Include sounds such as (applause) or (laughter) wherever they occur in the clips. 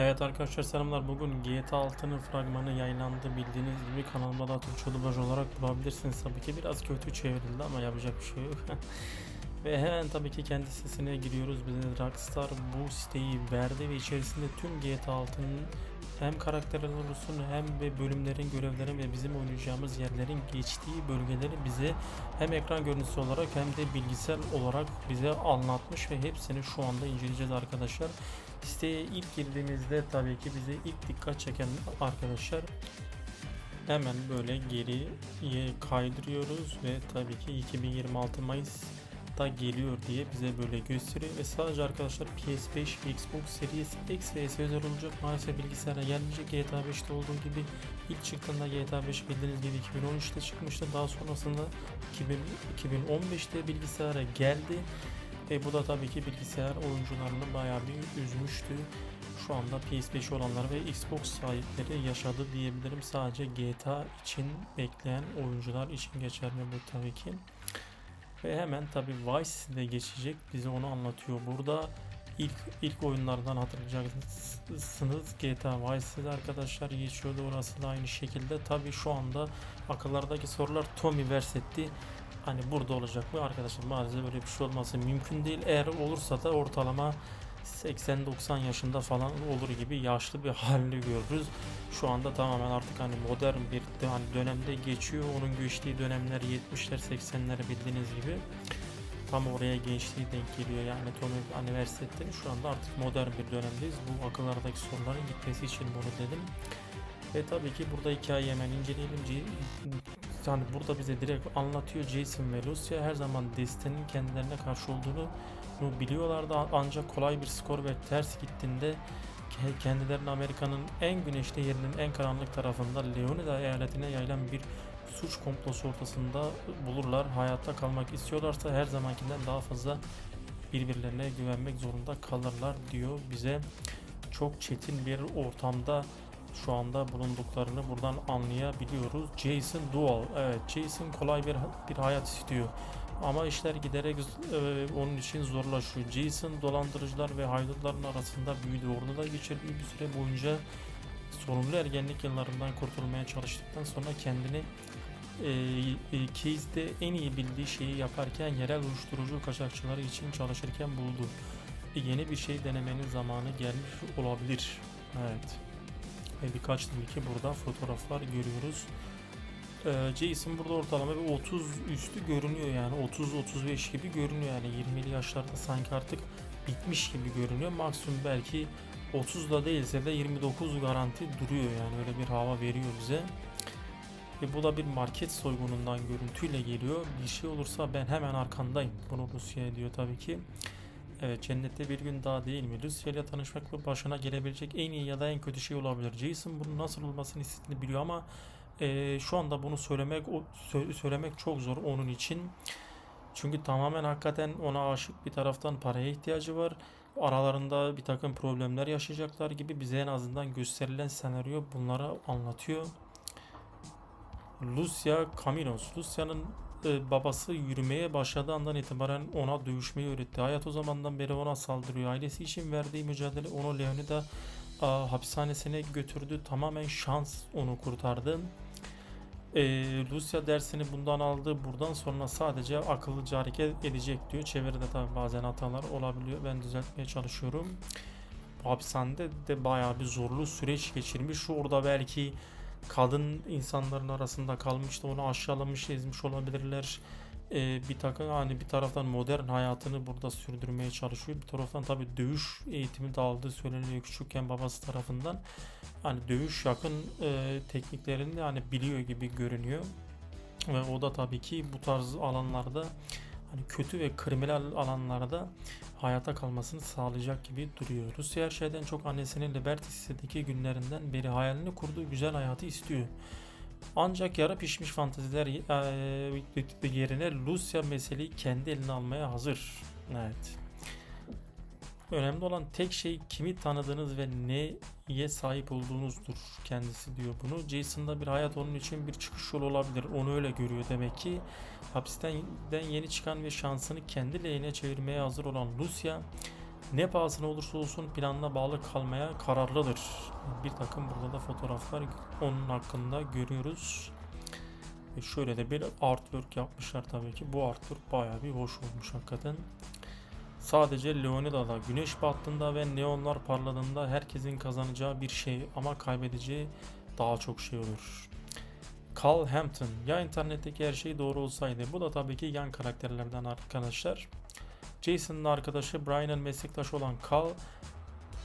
Evet arkadaşlar selamlar. Bugün GTA 6'nın fragmanı yayınlandı. Bildiğiniz gibi kanalımda da Türkçe dublaj olarak bulabilirsiniz. Tabii ki biraz kötü çevrildi ama yapacak bir şey yok. (laughs) ve hemen tabii ki kendi sitesine giriyoruz. Bize Rockstar bu siteyi verdi ve içerisinde tüm GTA 6'nın hem karakterler olsun hem ve bölümlerin, görevlerin ve bizim oynayacağımız yerlerin geçtiği bölgeleri bize hem ekran görüntüsü olarak hem de bilgisayar olarak bize anlatmış ve hepsini şu anda inceleyeceğiz arkadaşlar. Siteye ilk girdiğimizde tabii ki bize ilk dikkat çeken arkadaşlar hemen böyle geriye kaydırıyoruz ve tabii ki 2026 Mayıs'ta geliyor diye bize böyle gösteriyor ve sadece arkadaşlar PS5 ve Xbox Series X ve S özel olacak. Maalesef bilgisayara gelmeyecek. GTA 5'te olduğu gibi ilk çıktığında GTA 5 bildiğiniz gibi 2013'te çıkmıştı. Daha sonrasında 2000, 2015'te bilgisayara geldi ve bu da tabii ki bilgisayar oyuncularını bayağı bir üzmüştü. Şu anda PS5 olanlar ve Xbox sahipleri yaşadı diyebilirim. Sadece GTA için bekleyen oyuncular için geçerli bu tabii ki. Ve hemen tabii Vice de geçecek. Bize onu anlatıyor. Burada ilk ilk oyunlardan hatırlayacaksınız. GTA Vice'de arkadaşlar geçiyordu. Orası da aynı şekilde. Tabii şu anda akıllardaki sorular Tommy Versetti hani burada olacak mı arkadaşlar maalesef böyle bir şey olması mümkün değil. Eğer olursa da ortalama 80-90 yaşında falan olur gibi yaşlı bir (laughs) halini görürüz. Şu anda tamamen artık hani modern bir hani dönemde geçiyor. Onun geçtiği dönemler 70'ler 80'ler bildiğiniz gibi. Tam oraya gençliği denk geliyor yani Tommy Üniversitesi'de şu anda artık modern bir dönemdeyiz. Bu akıllardaki soruların gitmesi için bunu dedim. Ve tabii ki burada hikayeyi hemen inceleyelim. Yani burada bize direkt anlatıyor Jason ve Lucia her zaman Destiny'nin kendilerine karşı olduğunu biliyorlardı ancak kolay bir skor ve ters gittiğinde ke- kendilerini Amerika'nın en güneşli yerinin en karanlık tarafında Leonida eyaletine yayılan bir suç komplosu ortasında bulurlar. Hayatta kalmak istiyorlarsa her zamankinden daha fazla birbirlerine güvenmek zorunda kalırlar diyor bize. Çok çetin bir ortamda şu anda bulunduklarını buradan anlayabiliyoruz. Jason Dual. Evet Jason kolay bir bir hayat istiyor. Ama işler giderek e, onun için zorlaşıyor. Jason dolandırıcılar ve haydutların arasında büyüdü. Orada da geçirdiği bir süre boyunca sorumlu ergenlik yıllarından kurtulmaya çalıştıktan sonra kendini e, e, Case'de en iyi bildiği şeyi yaparken yerel uyuşturucu kaçakçıları için çalışırken buldu. E, yeni bir şey denemenin zamanı gelmiş olabilir. Evet ve birkaç tabii ki burada fotoğraflar görüyoruz. Ee, Jason burada ortalama bir 30 üstü görünüyor yani 30-35 gibi görünüyor yani 20'li yaşlarda sanki artık bitmiş gibi görünüyor. Maksimum belki 30 da değilse de 29 garanti duruyor yani öyle bir hava veriyor bize. Ve bu da bir market soygunundan görüntüyle geliyor. Bir şey olursa ben hemen arkandayım. Bunu Rusya diyor tabii ki. Evet cennette bir gün daha değil mi? Lucia ile tanışmak ve başına gelebilecek en iyi ya da en kötü şey olabilir. Jason bunun nasıl olmasını istediğini biliyor ama eee, şu anda bunu söylemek o- sö- söylemek çok zor onun için. Çünkü tamamen hakikaten ona aşık bir taraftan paraya ihtiyacı var. Aralarında bir takım problemler yaşayacaklar gibi bize en azından gösterilen senaryo bunları anlatıyor. Lucia Caminos. Lucia'nın e, babası yürümeye başladığı andan itibaren ona dövüşmeyi öğretti. Hayat o zamandan beri ona saldırıyor. Ailesi için verdiği mücadele onu Leonida a, hapishanesine götürdü. Tamamen şans onu kurtardı. E, Lucia dersini bundan aldı. Buradan sonra sadece akıllıca hareket edecek diyor. Çeviride tabi bazen hatalar olabiliyor. Ben düzeltmeye çalışıyorum. Bu hapishanede de bayağı bir zorlu süreç geçirmiş. Orada belki kadın insanların arasında kalmıştı onu aşağılamış ezmiş olabilirler. Ee, bir takım hani bir taraftan modern hayatını burada sürdürmeye çalışıyor. Bir taraftan tabi dövüş eğitimi de aldığı söyleniyor küçükken babası tarafından. Hani dövüş yakın e, tekniklerini hani biliyor gibi görünüyor. Ve o da tabii ki bu tarz alanlarda hani kötü ve kriminal alanlarda hayata kalmasını sağlayacak gibi duruyor. Rusya her şeyden çok annesinin Liberty City'deki günlerinden beri hayalini kurduğu güzel hayatı istiyor. Ancak yarı pişmiş fanteziler eee, yerine Lucia meseleyi kendi eline almaya hazır. Evet. Önemli olan tek şey kimi tanıdığınız ve neye sahip olduğunuzdur kendisi diyor bunu. Jason'da bir hayat onun için bir çıkış yolu olabilir. Onu öyle görüyor demek ki. Hapisten yeni çıkan ve şansını kendi lehine çevirmeye hazır olan Lucia ne pahasına olursa olsun planına bağlı kalmaya kararlıdır. Bir takım burada da fotoğraflar onun hakkında görüyoruz. Şöyle de bir artwork yapmışlar tabii ki. Bu artwork bayağı bir hoş olmuş hakikaten. Sadece Leonida'da güneş battığında ve neonlar parladığında herkesin kazanacağı bir şey ama kaybedeceği daha çok şey olur. Carl Hampton. Ya internetteki her şey doğru olsaydı. Bu da tabii ki yan karakterlerden arkadaşlar. Jason'ın arkadaşı Brian'ın meslektaşı olan Carl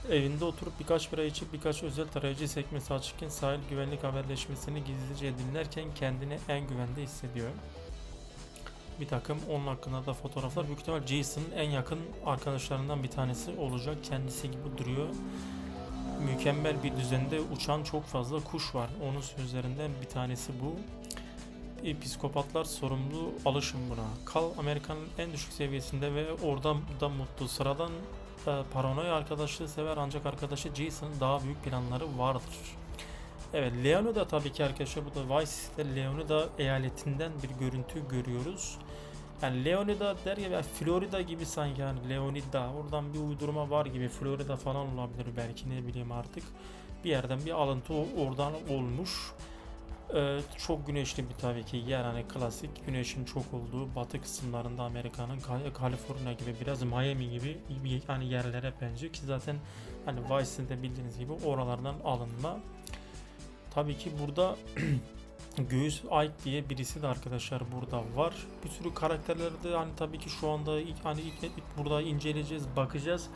evinde oturup birkaç bira içip birkaç özel tarayıcı sekmesi açıkken sahil güvenlik haberleşmesini gizlice dinlerken kendini en güvende hissediyor. Bir takım onun hakkında da fotoğraflar. Büyük ihtimal Jason'ın en yakın arkadaşlarından bir tanesi olacak. Kendisi gibi duruyor. Mükemmel bir düzende uçan çok fazla kuş var. Onun sözlerinden bir tanesi bu. Psikopatlar sorumlu alışın buna. Kal Amerika'nın en düşük seviyesinde ve orada da mutlu. Sıradan e, paranoya arkadaşlığı sever ancak arkadaşı Jason'ın daha büyük planları vardır. Evet Leon'u da tabii ki arkadaşlar bu da Vice'de Leon'u da eyaletinden bir görüntü görüyoruz. Yani Leonida der ya Florida gibi sanki yani Leonida oradan bir uydurma var gibi Florida falan olabilir belki ne bileyim artık. Bir yerden bir alıntı oradan olmuş. Ee, çok güneşli bir tabii ki yer hani klasik güneşin çok olduğu batı kısımlarında Amerika'nın Kal- Kaliforniya gibi biraz Miami gibi hani yerlere benziyor ki zaten hani Vice'in de bildiğiniz gibi oralardan alınma. Tabii ki burada (clears throat) Göğüs Ike diye birisi de arkadaşlar burada var. Bir sürü karakterleri de hani tabii ki şu anda ilk, hani ilk, ilk burada inceleyeceğiz, bakacağız.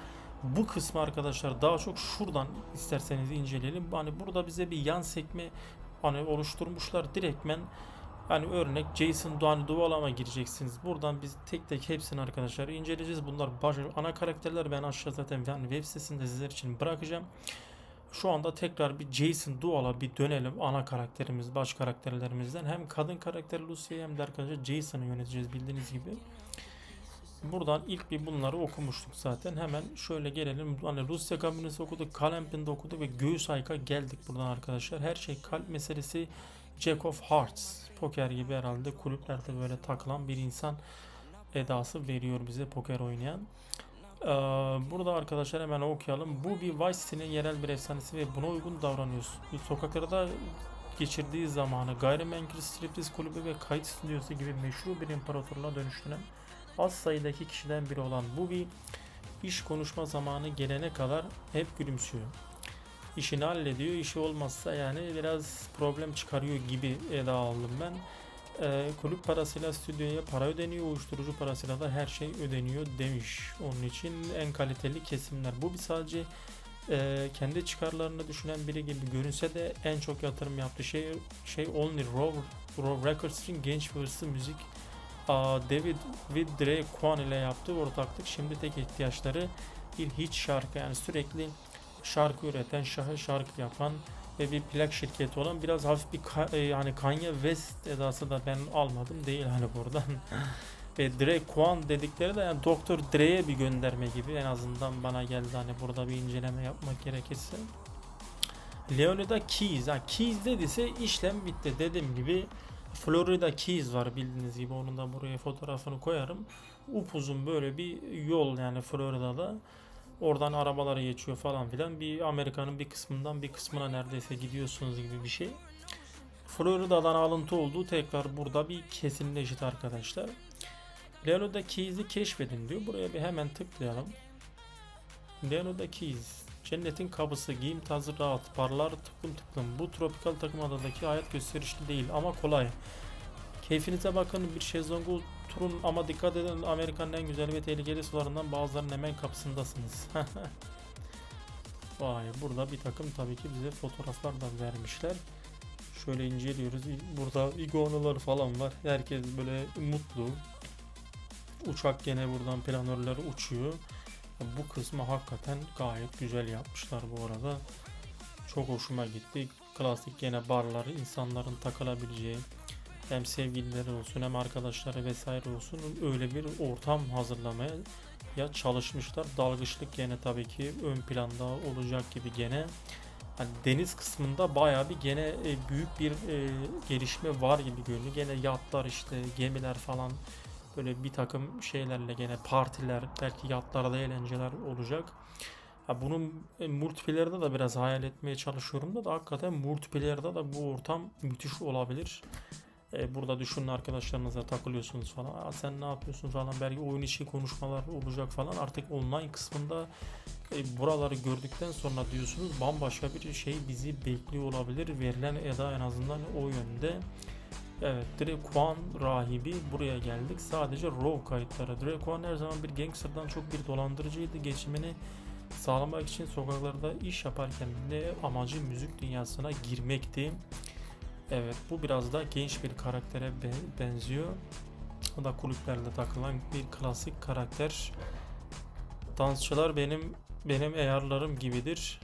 Bu kısmı arkadaşlar daha çok şuradan isterseniz inceleyelim. Hani burada bize bir yan sekme hani oluşturmuşlar direktmen hani örnek Jason Duane Duvalama gireceksiniz. Buradan biz tek tek hepsini arkadaşlar inceleyeceğiz. Bunlar baş, ana karakterler ben aşağı zaten yani web sitesinde sizler için bırakacağım. Şu anda tekrar bir Jason Dual'a bir dönelim ana karakterimiz, baş karakterlerimizden. Hem kadın karakter Lucy'yi hem de arkadaşlar Jason'ı yöneteceğiz bildiğiniz gibi. Buradan ilk bir bunları okumuştuk zaten. Hemen şöyle gelelim. Hani Rusya kabinesi okuduk, Kalempin'de okuduk ve Göğüs Ayka geldik buradan arkadaşlar. Her şey kalp meselesi. Jack of Hearts. Poker gibi herhalde kulüplerde böyle takılan bir insan edası veriyor bize poker oynayan. Ee, burada arkadaşlar hemen okuyalım. Bu bir Vice City'nin yerel bir efsanesi ve buna uygun davranıyoruz. Sokaklarda geçirdiği zamanı gayrimenkul striptiz kulübü ve kayıt stüdyosu gibi meşhur bir imparatorluğa dönüştüren az sayıdaki kişiden biri olan bu bir iş konuşma zamanı gelene kadar hep gülümsüyor. İşini hallediyor. İşi olmazsa yani biraz problem çıkarıyor gibi eda aldım ben. Ee, kulüp parasıyla stüdyoya para ödeniyor, uyuşturucu parasıyla da her şey ödeniyor demiş. Onun için en kaliteli kesimler. Bu bir sadece e, kendi çıkarlarını düşünen biri gibi görünse de en çok yatırım yaptığı şey şey Only Raw, Raw Records'ın genç ve hırslı müzik aa, David ve Dre Kwan ile yaptığı ortaklık. Şimdi tek ihtiyaçları bir hit şarkı yani sürekli şarkı üreten, şarkı yapan ve bir plak şirketi olan biraz hafif bir ka- e, yani Kanye West edası da ben almadım değil hani buradan. (laughs) ve Dre Kwan dedikleri de yani Dr. Dre'ye bir gönderme gibi en azından bana geldi hani burada bir inceleme yapmak gerekirse. Leonida Keys. Ha, Keys dediyse işlem bitti. Dediğim gibi Florida Keys var bildiğiniz gibi. Onun da buraya fotoğrafını koyarım. Upuzun böyle bir yol yani Florida'da. Oradan arabalar geçiyor falan filan. Bir Amerika'nın bir kısmından bir kısmına neredeyse gidiyorsunuz gibi bir şey. Florida'dan alıntı olduğu tekrar burada bir kesinleşti arkadaşlar. Leonardo Keys'i keşfedin diyor. Buraya bir hemen tıklayalım. Leonardo Keys. Cennetin kapısı, giyim tarzı rahat, parlar tıklım tıklım. Bu tropikal takım adadaki hayat gösterişli değil ama kolay. Keyfinize bakın bir şezlongu turun ama dikkat edin Amerika'nın en güzel ve tehlikeli sularından bazılarının hemen kapısındasınız. (laughs) Vay burada bir takım tabii ki bize fotoğraflar da vermişler. Şöyle inceliyoruz. Burada iguanalar falan var. Herkes böyle mutlu. Uçak gene buradan planörler uçuyor. Bu kısmı hakikaten gayet güzel yapmışlar bu arada. Çok hoşuma gitti. Klasik gene barlar, insanların takılabileceği hem sevgilileri olsun hem arkadaşları vesaire olsun öyle bir ortam hazırlamaya ya çalışmışlar. Dalgıçlık gene tabii ki ön planda olacak gibi gene. Hani deniz kısmında bayağı bir gene e, büyük bir e, gelişme var gibi görünüyor. Gene yatlar işte gemiler falan Böyle bir takım şeylerle gene partiler, belki yatlarda eğlenceler olacak. Ha bunun e, multiplayer'da da biraz hayal etmeye çalışıyorum da, da hakikaten multiplayer'da da bu ortam müthiş olabilir. E, burada düşünün arkadaşlarınızla takılıyorsunuz falan. Aa, sen ne yapıyorsun falan. Belki oyun içi konuşmalar olacak falan. Artık online kısmında e, buraları gördükten sonra diyorsunuz bambaşka bir şey bizi bekliyor olabilir. Verilen eda en azından o yönde. Evet, Draquan rahibi buraya geldik. Sadece raw kayıtları. Draquan her zaman bir gangsterdan çok bir dolandırıcıydı. Geçimini sağlamak için sokaklarda iş yaparken de amacı müzik dünyasına girmekti. Evet, bu biraz da genç bir karaktere be- benziyor. O da kulüplerde takılan bir klasik karakter. Dansçılar benim benim ayarlarım gibidir.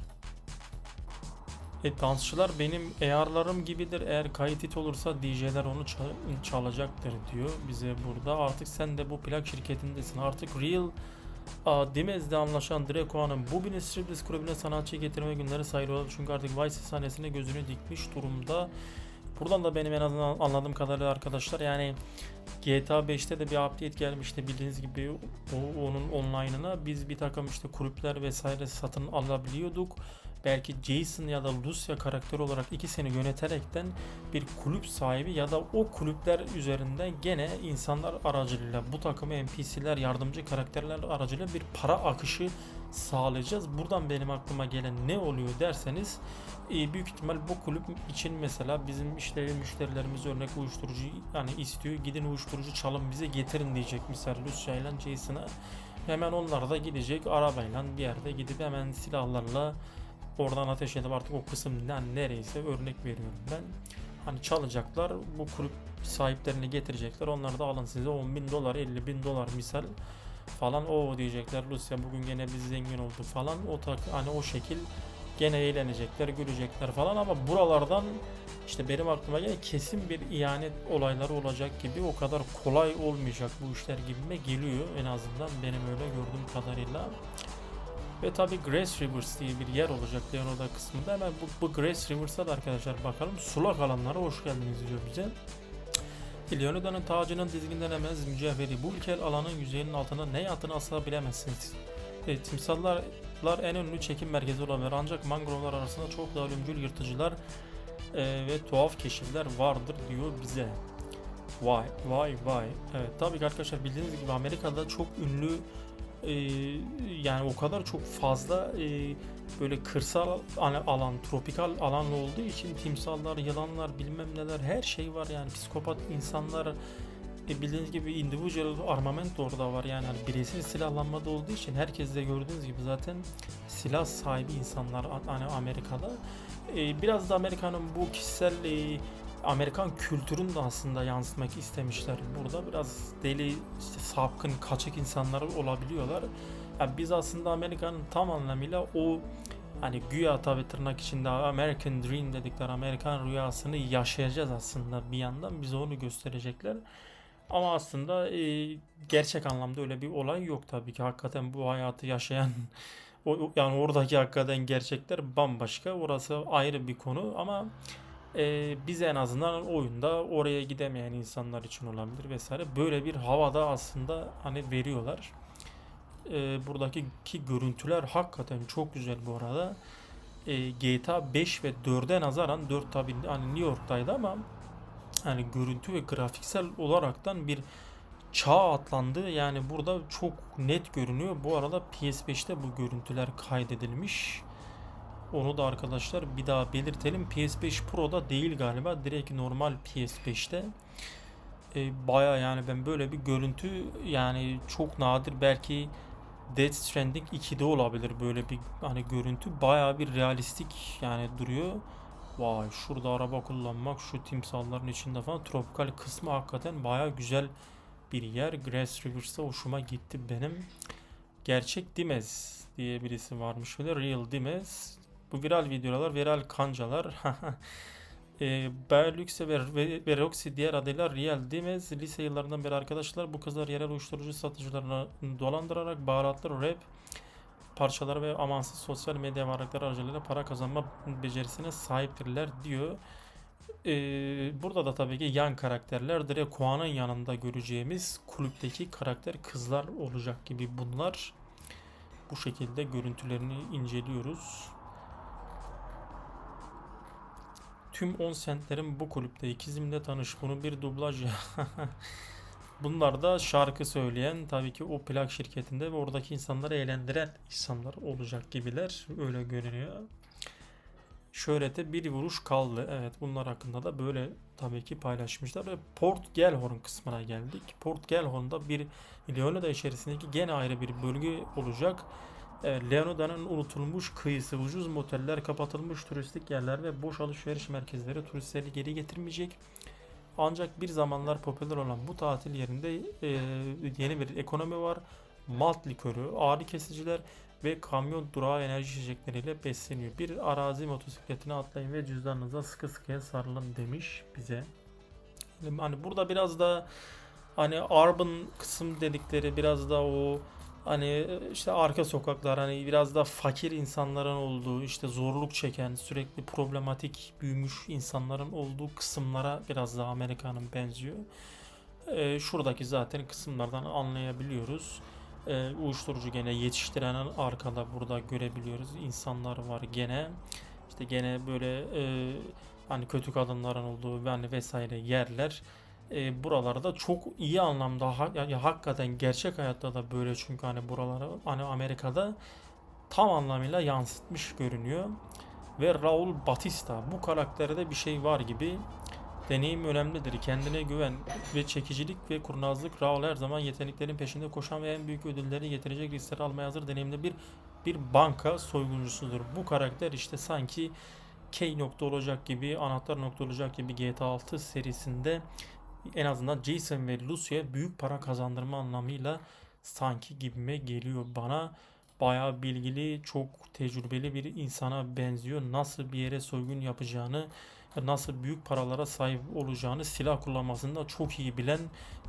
E, dansçılar benim ayarlarım gibidir. Eğer kayıt hit olursa DJ'ler onu çal- çalacaktır diyor bize burada. Artık sen de bu plak şirketindesin. Artık Real a, Dimez'de anlaşan Draco'nun bu bin Striptease kulübüne sanatçı getirme günleri sayılıyor. Çünkü artık Vice sahnesine gözünü dikmiş durumda. Buradan da benim en azından anladığım kadarıyla arkadaşlar yani GTA 5'te de bir update gelmişti bildiğiniz gibi o, onun online'ına biz bir takım işte kulüpler vesaire satın alabiliyorduk. Belki Jason ya da Lucia karakter olarak ikisini yöneterekten bir kulüp sahibi ya da o kulüpler üzerinden gene insanlar aracılığıyla bu takım NPC'ler yardımcı karakterler aracılığıyla bir para akışı sağlayacağız. Buradan benim aklıma gelen ne oluyor derseniz e, büyük ihtimal bu kulüp için mesela bizim işte müşterilerimiz örnek uyuşturucu yani istiyor gidin uyuşturucu çalın bize getirin diyecek misal Lucia ile Jason'a. Hemen onlar da gidecek arabayla bir yerde gidip hemen silahlarla oradan ateş edip artık o kısımdan nereyse örnek veriyorum ben. Hani çalacaklar bu kulüp sahiplerini getirecekler. Onlar da alın size 10 bin dolar 50 bin dolar misal falan. O diyecekler Rusya bugün gene biz zengin oldu falan. O tak hani o şekil gene eğlenecekler gülecekler falan ama buralardan işte benim aklıma gelen kesin bir ihanet olayları olacak gibi o kadar kolay olmayacak bu işler gibime geliyor en azından benim öyle gördüğüm kadarıyla. Ve tabi Grace Rivers diye bir yer olacak Leonardo kısmında. Hemen bu, bu Grace Rivers'a da arkadaşlar bakalım. Sulak alanlara hoş geldiniz diyor bize. Leonardo'nun tacının dizginlenemez mücevheri bu ülkel alanın yüzeyinin altında ne yattığını asla bilemezsiniz. E, timsallar en ünlü çekim merkezi olabilir ancak mangrovlar arasında çok daha ölümcül yırtıcılar e, ve tuhaf keşifler vardır diyor bize. Vay vay vay. Evet tabii ki arkadaşlar bildiğiniz gibi Amerika'da çok ünlü e, yani o kadar çok fazla e, böyle kırsal al- alan, tropikal alan olduğu için timsallar, yılanlar, bilmem neler her şey var yani psikopat insanlar e, bildiğiniz gibi individual armament da var yani hani bireysel silahlanma da olduğu için herkes de gördüğünüz gibi zaten silah sahibi insanlar hani Amerika'da. E, biraz da Amerika'nın bu kişisel e, Amerikan kültürünü de aslında yansıtmak istemişler. Burada biraz deli, işte sapkın, kaçık insanlar olabiliyorlar. Yani biz aslında Amerika'nın tam anlamıyla o hani güya tabi tırnak içinde American Dream dedikleri Amerikan rüyasını yaşayacağız aslında bir yandan bize onu gösterecekler. Ama aslında e, gerçek anlamda öyle bir olay yok tabii ki. Hakikaten bu hayatı yaşayan (laughs) o, yani oradaki hakikaten gerçekler bambaşka. Orası ayrı bir konu ama e, biz en azından oyunda oraya gidemeyen insanlar için olabilir vesaire. Böyle bir havada aslında hani veriyorlar. E, buradaki ki görüntüler hakikaten çok güzel bu arada. E, GTA 5 ve 4'e nazaran 4 tabi hani New York'taydı ama hani görüntü ve grafiksel olaraktan bir çağ atlandı. Yani burada çok net görünüyor. Bu arada PS5'te bu görüntüler kaydedilmiş. Onu da arkadaşlar bir daha belirtelim. PS5 Pro'da değil galiba. Direkt normal PS5'te. E, Baya yani ben böyle bir görüntü yani çok nadir belki Death Stranding 2'de olabilir böyle bir hani görüntü baya bir realistik yani duruyor. Vay şurada araba kullanmak şu timsalların içinde falan tropikal kısmı hakikaten baya güzel bir yer. Grass Rivers'ta hoşuma gitti benim. Gerçek Dimez diye birisi varmış öyle Real Dimez. Bu viral videolar, viral kancalar. (laughs) e, Berluxe ve, ve, ve Roxy diğer adıyla Real Dimez lise yıllarından beri arkadaşlar bu kızlar yerel uyuşturucu satıcılarını dolandırarak baharatlı rap parçaları ve amansız sosyal medya varlıkları aracılığıyla para kazanma becerisine sahiptirler diyor. Ee, burada da tabii ki yan karakterler direkt Kuan'ın yanında göreceğimiz kulüpteki karakter kızlar olacak gibi bunlar. Bu şekilde görüntülerini inceliyoruz. Tüm 10 sentlerin bu kulüpte ikizimle tanış. Bunu bir dublaj ya. (laughs) Bunlar da şarkı söyleyen tabii ki o plak şirketinde ve oradaki insanları eğlendiren insanlar olacak gibiler. Öyle görünüyor. Şöhrete bir vuruş kaldı. Evet bunlar hakkında da böyle tabii ki paylaşmışlar. Ve Port Gellhorn kısmına geldik. Port Gellhorn'da bir Leonida içerisindeki gene ayrı bir bölge olacak. Evet, Leonida'nın unutulmuş kıyısı, ucuz moteller, kapatılmış turistik yerler ve boş alışveriş merkezleri turistleri geri getirmeyecek. Ancak bir zamanlar popüler olan bu tatil yerinde e, yeni bir ekonomi var. Malt likörü, ağrı kesiciler ve kamyon durağı enerji içecekleriyle besleniyor. Bir arazi motosikletine atlayın ve cüzdanınıza sıkı sıkıya sarılın demiş bize. Hani burada biraz da hani urban kısım dedikleri biraz da o hani işte arka sokaklar hani biraz da fakir insanların olduğu işte zorluk çeken sürekli problematik büyümüş insanların olduğu kısımlara biraz daha Amerika'nın benziyor. Ee, şuradaki zaten kısımlardan anlayabiliyoruz. Ee, uyuşturucu gene yetiştiren arkada burada görebiliyoruz. İnsanlar var gene. İşte gene böyle e, hani kötü kadınların olduğu yani vesaire yerler. E, buralarda çok iyi anlamda ha- ya, ya hakikaten gerçek hayatta da böyle çünkü hani buraları hani Amerika'da tam anlamıyla yansıtmış görünüyor. Ve Raul Batista bu karakterde bir şey var gibi. Deneyim önemlidir. Kendine güven ve çekicilik ve kurnazlık. Raul her zaman yeteneklerin peşinde koşan ve en büyük ödülleri getirecek riskleri almaya hazır deneyimli bir bir banka soyguncusudur. Bu karakter işte sanki K nokta olacak gibi, anahtar nokta olacak gibi GTA 6 serisinde en azından Jason ve Lucy'ye büyük para kazandırma anlamıyla sanki gibime geliyor bana. Bayağı bilgili, çok tecrübeli bir insana benziyor. Nasıl bir yere soygun yapacağını, nasıl büyük paralara sahip olacağını, silah kullanmasını da çok iyi bilen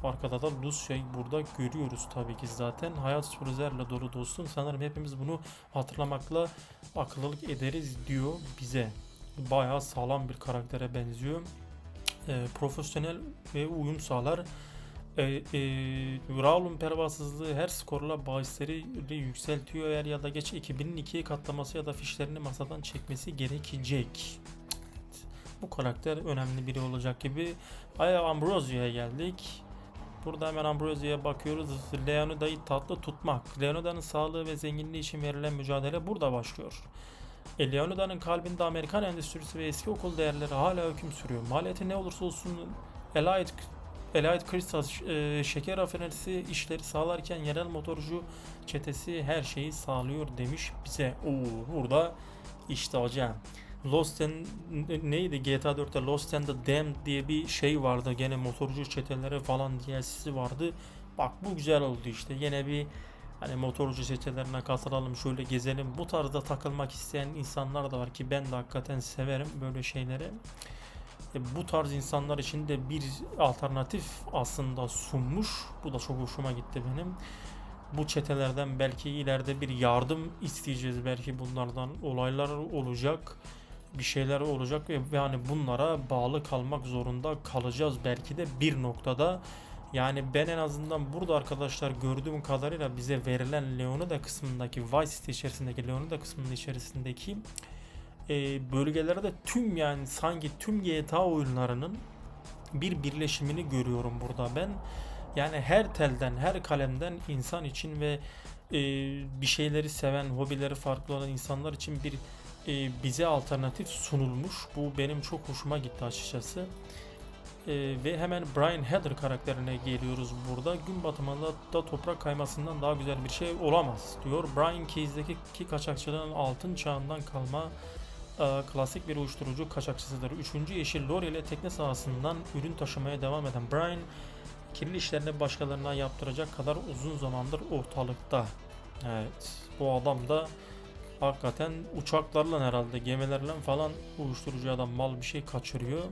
arkada da Lucy'yi burada görüyoruz tabii ki zaten. Hayat sürprizlerle dolu dostum. Sanırım hepimiz bunu hatırlamakla akıllılık ederiz diyor bize. Bayağı sağlam bir karaktere benziyor e, profesyonel ve uyum sağlar. E, e, Raul'un pervasızlığı her skorla bahisleri yükseltiyor eğer ya da geç 2000'in ikiye katlaması ya da fişlerini masadan çekmesi gerekecek. Bu karakter önemli biri olacak gibi. Aya Ambrosio'ya geldik. Burada hemen Ambrosio'ya bakıyoruz. Leonida'yı tatlı tutmak. Leonida'nın sağlığı ve zenginliği için verilen mücadele burada başlıyor. E, Leonida'nın kalbinde Amerikan endüstrisi ve eski okul değerleri hala hüküm sürüyor. Maliyeti ne olursa olsun Elite, Elite Crystal e, şeker rafinerisi işleri sağlarken yerel motorcu çetesi her şeyi sağlıyor demiş bize. Oo, burada işte hocam. Lost and neydi GTA 4'te Lost and the Damned diye bir şey vardı. Gene motorcu çeteleri falan DLC'si vardı. Bak bu güzel oldu işte. Yine bir Hani motorcu çetelerine katılalım şöyle gezelim. Bu tarzda takılmak isteyen insanlar da var ki ben de hakikaten severim böyle şeyleri. E, bu tarz insanlar için de bir alternatif aslında sunmuş. Bu da çok hoşuma gitti benim. Bu çetelerden belki ileride bir yardım isteyeceğiz. Belki bunlardan olaylar olacak. Bir şeyler olacak ve yani bunlara bağlı kalmak zorunda kalacağız belki de bir noktada. Yani ben en azından burada arkadaşlar gördüğüm kadarıyla bize verilen Leonida kısmındaki Vice City içerisindeki Leonida kısmının içerisindeki e, bölgelerde tüm yani sanki tüm GTA oyunlarının bir birleşimini görüyorum burada ben. Yani her telden, her kalemden insan için ve e, bir şeyleri seven, hobileri farklı olan insanlar için bir e, bize alternatif sunulmuş. Bu benim çok hoşuma gitti açıkçası. Ee, ve hemen Brian Heather karakterine geliyoruz burada. Gün batımında da toprak kaymasından daha güzel bir şey olamaz diyor. Brian Keys'deki ki kaçakçılığın altın çağından kalma e, klasik bir uyuşturucu kaçakçısıdır. Üçüncü yeşil lorry ile tekne sahasından ürün taşımaya devam eden Brian kirli işlerini başkalarına yaptıracak kadar uzun zamandır ortalıkta. Evet bu adam da hakikaten uçaklarla herhalde gemilerle falan uyuşturucu adam mal bir şey kaçırıyor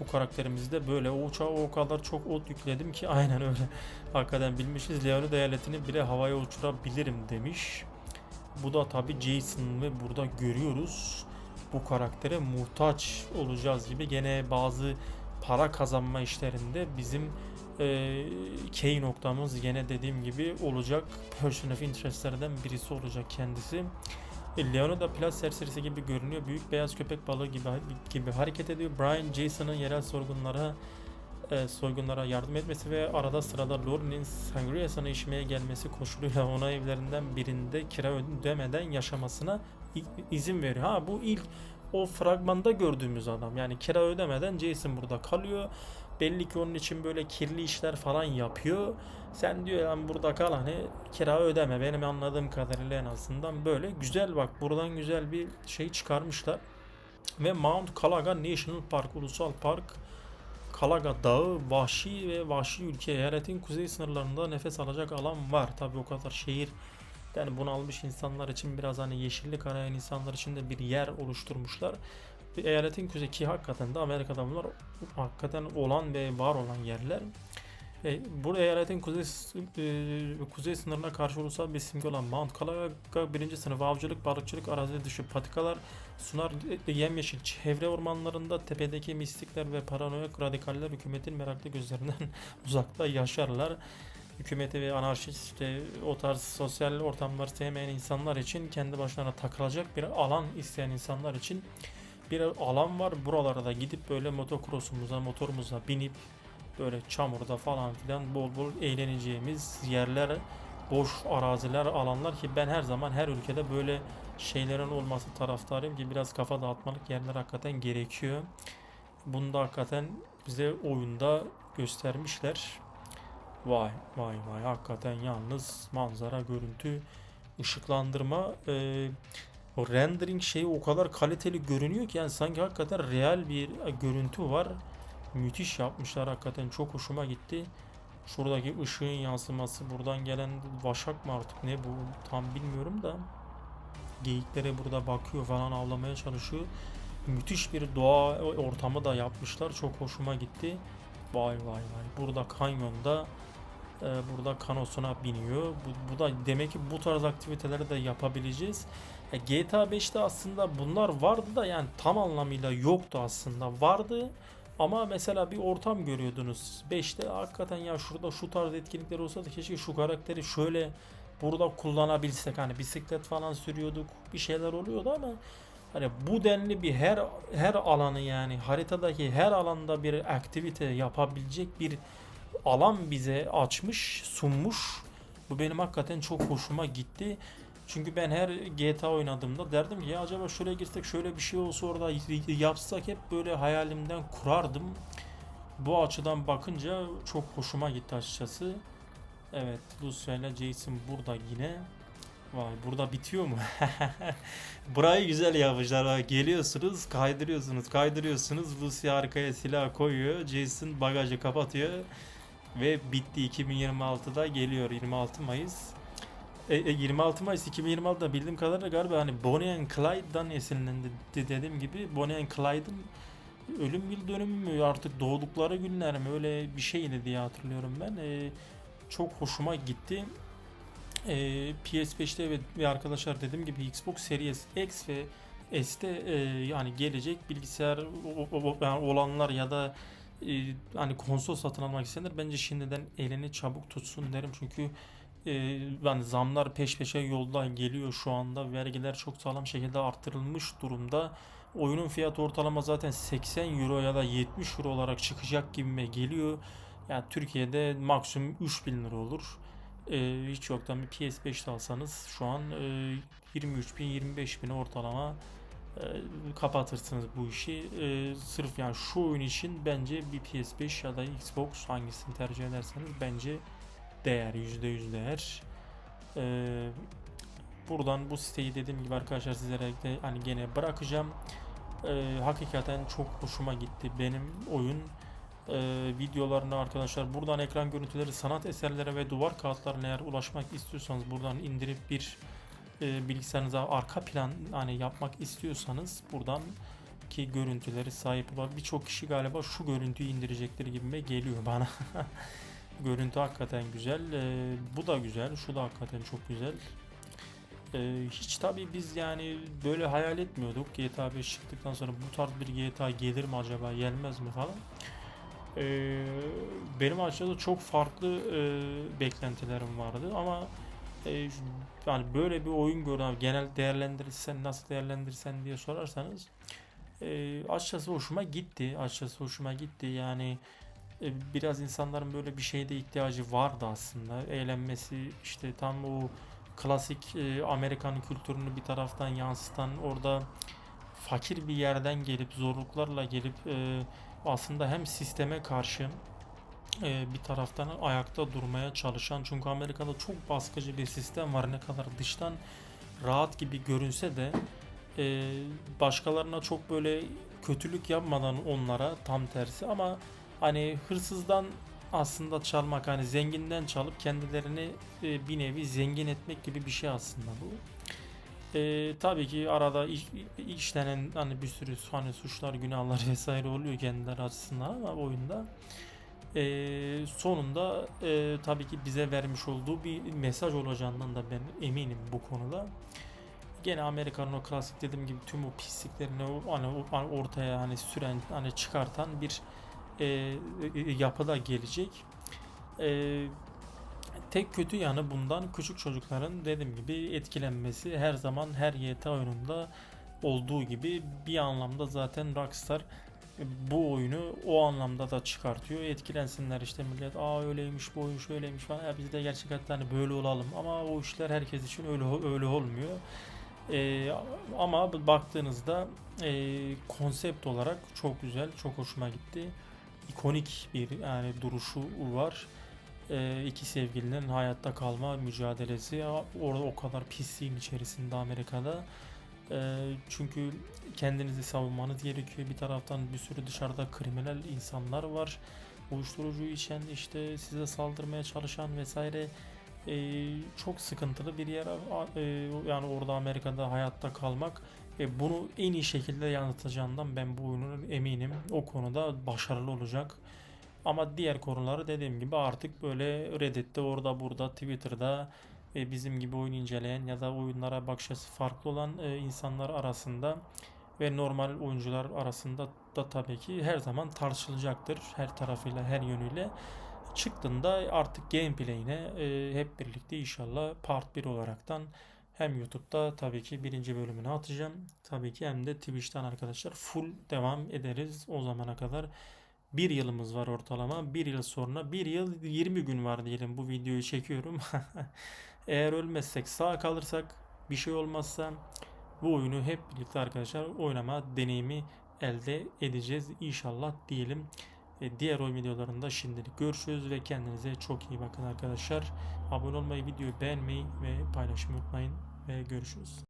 bu karakterimizde böyle o uçağa o kadar çok ot yükledim ki (laughs) aynen öyle. Hakikaten bilmişiz Leonid eyaletini bile havaya uçurabilirim demiş. Bu da tabi Jason ve burada görüyoruz. bu karaktere muhtaç olacağız gibi gene bazı para kazanma işlerinde bizim e, key noktamız gene dediğim gibi olacak person of interestlerden birisi olacak kendisi. E, Leon'u da Plus serserisi gibi görünüyor. Büyük beyaz köpek balığı gibi gibi hareket ediyor. Brian Jason'ın yerel sorgunlara e, soygunlara yardım etmesi ve arada sırada Lauren'in Sangrias'ına içmeye gelmesi koşuluyla ona evlerinden birinde kira ödemeden yaşamasına izin veriyor. Ha bu ilk o fragmanda gördüğümüz adam. Yani kira ödemeden Jason burada kalıyor. Belli ki onun için böyle kirli işler falan yapıyor. Sen diyor lan burada kal hani kira ödeme. Benim anladığım kadarıyla en azından böyle. Güzel bak buradan güzel bir şey çıkarmışlar. Ve Mount Kalaga National Park, Ulusal Park Kalaga Dağı vahşi ve vahşi ülke eyaletin kuzey sınırlarında nefes alacak alan var. Tabi o kadar şehir yani bunalmış insanlar için biraz hani yeşillik arayan insanlar için de bir yer oluşturmuşlar. Bir eyaletin kuzey ki hakikaten de Amerika'da bunlar hakikaten olan ve var olan yerler. E, bu eyaletin kuzey e, kuzey sınırına karşı ulusal bir simge olan Mount Kalaga birinci sınıf avcılık, balıkçılık, arazi dışı patikalar sunar e, yemyeşil çevre ormanlarında tepedeki mistikler ve paranoyak radikaller hükümetin meraklı gözlerinden (laughs) uzakta yaşarlar. Hükümeti ve anarşist işte o tarz sosyal ortamları sevmeyen insanlar için kendi başlarına takılacak bir alan isteyen insanlar için bir alan var. Buralara da gidip böyle motocross'umuza, motorumuza binip böyle çamurda falan filan bol bol eğleneceğimiz yerler, boş araziler, alanlar ki ben her zaman her ülkede böyle şeylerin olması taraftarıyım ki biraz kafa dağıtmalık yerler hakikaten gerekiyor. Bunu da hakikaten bize oyunda göstermişler. Vay vay vay hakikaten yalnız manzara, görüntü, ışıklandırma e, o rendering şeyi o kadar kaliteli görünüyor ki yani sanki hakikaten real bir görüntü var. Müthiş yapmışlar hakikaten çok hoşuma gitti. Şuradaki ışığın yansıması buradan gelen vaşak mı artık ne bu tam bilmiyorum da geyiklere burada bakıyor falan avlamaya çalışıyor. Müthiş bir doğa ortamı da yapmışlar. Çok hoşuma gitti. Vay vay vay. Burada kanyonda e, burada kanosuna biniyor. Bu, bu da demek ki bu tarz aktiviteleri de yapabileceğiz. Ya GTA 5'te aslında bunlar vardı da yani tam anlamıyla yoktu aslında. Vardı ama mesela bir ortam görüyordunuz. 5'te hakikaten ya şurada şu tarz etkinlikler olsa da keşke şu karakteri şöyle burada kullanabilsek. Hani bisiklet falan sürüyorduk. Bir şeyler oluyordu ama hani bu denli bir her her alanı yani haritadaki her alanda bir aktivite yapabilecek bir alan bize açmış, sunmuş. Bu benim hakikaten çok hoşuma gitti. Çünkü ben her GTA oynadığımda derdim ki ya acaba şuraya girsek şöyle bir şey olsa orada yapsak hep böyle hayalimden kurardım. Bu açıdan bakınca çok hoşuma gitti açıkçası. Evet Lucia ile Jason burada yine. Vay burada bitiyor mu? (laughs) Burayı güzel yapmışlar. Geliyorsunuz kaydırıyorsunuz kaydırıyorsunuz. Lucia arkaya silah koyuyor. Jason bagajı kapatıyor. Ve bitti 2026'da geliyor 26 Mayıs. E, e, 26 Mayıs 2026'da bildiğim kadarıyla galiba hani Bonnie and Clyde'dan esinlendi de- dediğim gibi Bonnie and Clyde'ın ölüm yıl dönümü mü artık doğdukları günler mi öyle bir şeydi diye hatırlıyorum ben. E, çok hoşuma gitti. E, PS5'te ve, ve arkadaşlar dediğim gibi Xbox Series X ve S'te e, yani gelecek bilgisayar olanlar ya da e, hani konsol satın almak isteyenler bence şimdiden elini çabuk tutsun derim çünkü e, yani zamlar peş peşe yolda geliyor şu anda. Vergiler çok sağlam şekilde arttırılmış durumda. Oyunun fiyatı ortalama zaten 80 euro ya da 70 euro olarak çıkacak gibime geliyor. Yani Türkiye'de maksimum 3000 lira olur. E, hiç yoktan bir PS5 de alsanız şu an e, 23 bin 25 bin ortalama e, kapatırsınız bu işi. E, sırf yani şu oyun için bence bir PS5 ya da Xbox hangisini tercih ederseniz bence değer %100 değer. E, buradan bu siteyi dediğim gibi arkadaşlar sizlere de hani gene bırakacağım. E, hakikaten çok hoşuma gitti benim oyun e, videolarına arkadaşlar buradan ekran görüntüleri sanat eserlere ve duvar kağıtlarına eğer ulaşmak istiyorsanız buradan indirip bir e, bilgisayarınıza arka plan hani yapmak istiyorsanız buradan ki görüntüleri sahip olan birçok kişi galiba şu görüntüyü indirecektir gibime geliyor bana. (laughs) Görüntü hakikaten güzel. E, bu da güzel. Şu da hakikaten çok güzel. Ee, hiç tabii biz yani böyle hayal etmiyorduk GTA 5 çıktıktan sonra bu tarz bir GTA gelir mi acaba gelmez mi falan. Ee, benim açıkçası çok farklı e, beklentilerim vardı ama e, yani böyle bir oyun gördüm genel değerlendirirsen nasıl değerlendirirsen diye sorarsanız e, açıkçası hoşuma gitti açıkçası hoşuma gitti yani e, biraz insanların böyle bir şeyde ihtiyacı vardı aslında. Eğlenmesi işte tam o klasik e, Amerikan kültürünü bir taraftan yansıtan orada fakir bir yerden gelip zorluklarla gelip e, aslında hem sisteme karşı e, bir taraftan ayakta durmaya çalışan çünkü Amerika'da çok baskıcı bir sistem var. Ne kadar dıştan rahat gibi görünse de e, başkalarına çok böyle kötülük yapmadan onlara tam tersi ama hani hırsızdan aslında çalmak hani zenginden çalıp kendilerini e, bir nevi zengin etmek gibi bir şey aslında bu. E, tabii ki arada iş- işlenen hani bir sürü hani suçlar, günahlar (laughs) vesaire oluyor kendileri açısından ama oyunda e, sonunda e, tabii ki bize vermiş olduğu bir mesaj olacağından da ben eminim bu konuda. Gene Amerika'nın o klasik dediğim gibi tüm o pisliklerini hani, hani ortaya hani süren hani çıkartan bir e, e, yapıda gelecek. E, tek kötü yanı bundan küçük çocukların dediğim gibi etkilenmesi her zaman her YT oyununda olduğu gibi bir anlamda zaten Rockstar bu oyunu o anlamda da çıkartıyor. Etkilensinler işte millet aa öyleymiş bu oyun şöyleymiş falan. Ya biz de gerçek hayatta hani böyle olalım ama o işler herkes için öyle öyle olmuyor. Ee, ama baktığınızda e, konsept olarak çok güzel, çok hoşuma gitti. İkonik bir yani duruşu var. Ee, iki sevgilinin hayatta kalma mücadelesi orada o kadar pisliğin içerisinde Amerika'da. Ee, çünkü kendinizi savunmanız gerekiyor. Bir taraftan bir sürü dışarıda kriminal insanlar var. Uyuşturucu içen işte size saldırmaya çalışan vesaire Ee, çok sıkıntılı bir yer. E, yani orada Amerika'da hayatta kalmak ve bunu en iyi şekilde yansıtacağından ben bu oyunun eminim. O konuda başarılı olacak. Ama diğer konuları dediğim gibi artık böyle Reddit'te orada burada Twitter'da e, bizim gibi oyun inceleyen ya da oyunlara bakış açısı farklı olan e, insanlar arasında ve normal oyuncular arasında da tabii ki her zaman tartışılacaktır. Her tarafıyla, her yönüyle. Çıktığında artık gameplay'ine e, hep birlikte inşallah part 1 olaraktan hem YouTube'da tabii ki birinci bölümünü atacağım. Tabii ki hem de Twitch'ten arkadaşlar full devam ederiz o zamana kadar. Bir yılımız var ortalama. Bir yıl sonra, bir yıl 20 gün var diyelim bu videoyu çekiyorum. (laughs) Eğer ölmezsek, sağ kalırsak, bir şey olmazsa bu oyunu hep birlikte arkadaşlar oynama deneyimi elde edeceğiz inşallah diyelim. E, diğer oyun videolarında şimdilik görüşürüz ve kendinize çok iyi bakın arkadaşlar. Abone olmayı, videoyu beğenmeyi ve paylaşmayı unutmayın ve görüşürüz.